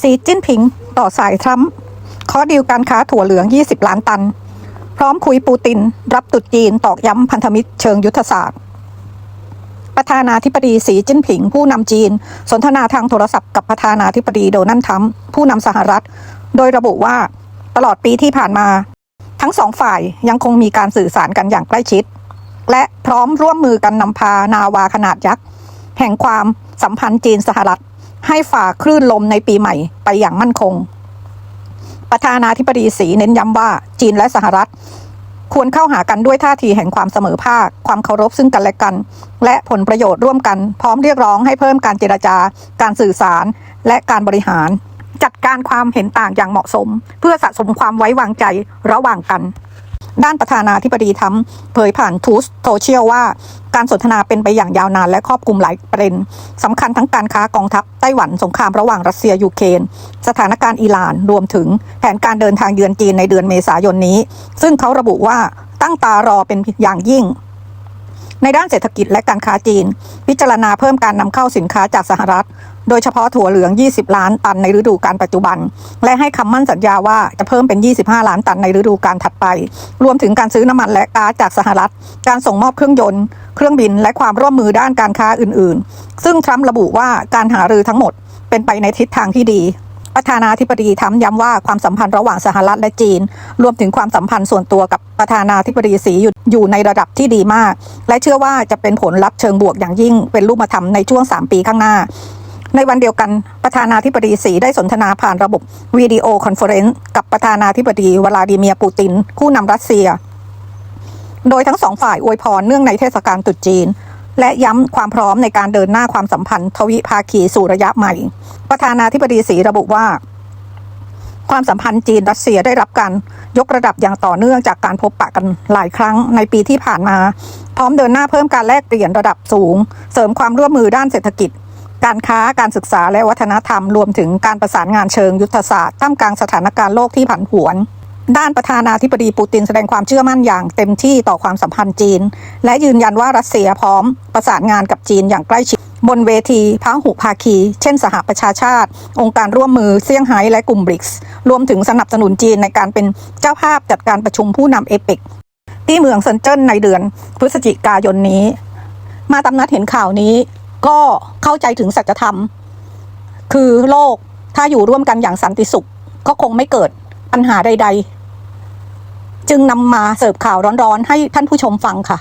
สีจิ้นผิงต่อสายทรัมป์ขอดีลการค้าถั่วเหลือง 20 ล้านตัน พร้อมคุยปูติน รับตุดจีนตอกย้ำพันธมิตรเชิงยุทธศาสตร์ ประธานาธิบดีสีจิ้นผิง ผู้นำจีน สนทนาทางโทรศัพท์กับประธานาธิบดีโดนัลด์ทรัมป์ผู้นำสหรัฐ โดยระบุว่าตลอดปีที่ผ่านมา ทั้งสองฝ่ายยังคงมีการสื่อสารกันอย่างใกล้ชิด และพร้อมร่วมมือกันนำพานาวาขนาดยักษ์แห่งความสัมพันธ์จีนสหรัฐ ให้ฝ่าคลื่นลมในปีใหม่ไปอย่างมั่นคง ประธานาธิบดีสีเน้นย้ำว่าจีนและสหรัฐ ควรเข้าหากันด้วยท่าทีแห่งความเสมอภาค ความเคารพซึ่งกันและกัน และผลประโยชน์ร่วมกัน พร้อมเรียกร้องให้เพิ่มการเจรจา การสื่อสาร และการบริหาร จัดการความเห็นต่างอย่างเหมาะสม เพื่อสะสมความไว้วางใจระหว่างกัน ด้านประธานาธิบดีทั้มเผยผ่านทูสโซเชียลว่า การสนทนาเป็นไปอย่างยาวนานและครอบคลุมหลายประเด็นสำคัญทั้งการค้ากองทัพไต้หวันสงครามระหว่างรัสเซียยูเครนสถานการณ์อิหร่านรวมถึงแผนการเดินทางเยือนจีนในเดือนเมษายนนี้ ซึ่งเขาระบุว่าตั้งตารอเป็นอย่างยิ่ง ในด้านเศรษฐกิจและการค้าจีน พิจารณาเพิ่มการนำเข้าสินค้าจากสหรัฐ โดยเฉพาะถั่วเหลือง 20 ล้านตันในฤดูกาลปัจจุบัน และให้คำมั่นสัญญาว่าจะเพิ่มเป็น 25 ล้านตันในฤดูกาลถัดไป รวมถึงการซื้อน้ำมันและก๊าซจากสหรัฐ การส่งมอบเครื่องยนต์ เครื่องบิน และความร่วมมือด้านการค้าอื่น ๆ ซึ่งทรัมป์ระบุว่าการหารือทั้งหมดเป็นไปในทิศทางที่ดี ประธานาธิบดีทรัมย้ำว่าความสัมพันธ์ระหว่างสหรัฐและจีน รวมถึงความสัมพันธ์ส่วนตัวกับประธานาธิบดีสีอยู่อยู่ในระดับที่ดีมาก และเชื่อว่าจะเป็นผลลัพธ์เชิงบวกอย่างยิ่งเป็นรูปธรรมในช่วง 3 ปีข้างหน้า ในวันเดียวกันประธานาธิบดีสีได้สนทนาผ่านระบบวิดีโอคอนเฟอเรนซ์กับประธานาธิบดีวลาดิเมียร์ปูตินผู้นำรัสเซีย โดยทั้งสองฝ่ายอวยพรเนื่องในเทศกาลตรุษจีน และย้ำความพร้อมในการเดินหน้าความสัมพันธ์ ทวิภาคีสู่ระยะใหม่ ประธานาธิบดีสีระบุว่า ความสัมพันธ์จีนรัสเซียได้รับการยกระดับอย่างต่อเนื่องจากการพบปะกันหลายครั้งในปีที่ผ่านมา พร้อมเดินหน้าเพิ่มการแลกเปลี่ยนระดับสูง เสริมความร่วมมือด้านเศรษฐกิจการค้าการศึกษาและวัฒนธรรมรวมถึงการประสานงานเชิงยุทธศาสตร์ท่ามกลางสถานการณ์โลกที่ผันผวน ด้านประธานาธิบดีปูตินแสดงความเชื่อมั่นอย่างเต็มที่ต่อความสัมพันธ์จีน และยืนยันว่ารัสเซียพร้อมประสานงานกับจีนอย่างใกล้ชิดบนเวทีพหุภาคี เช่นสหประชาชาติ องค์การร่วมมือเซี่ยงไฮ้และกลุ่มบริกส์รวมถึงสนับสนุนจีนในการเป็นเจ้าภาพจัดการประชุมผู้นำเอเปกที่เมืองเซนเจิ้นในเดือนพฤศจิกายนนี้ มาตำนัดเห็นข่าวนี้ ก็เข้าใจถึงสัจธรรม คือโลกถ้าอยู่ร่วมกันอย่างสันติสุข ก็คงไม่เกิดปัญหาใด ๆ จึงนำมาเสิร์ฟข่าวร้อนๆ ให้ท่านผู้ชมฟังค่ะ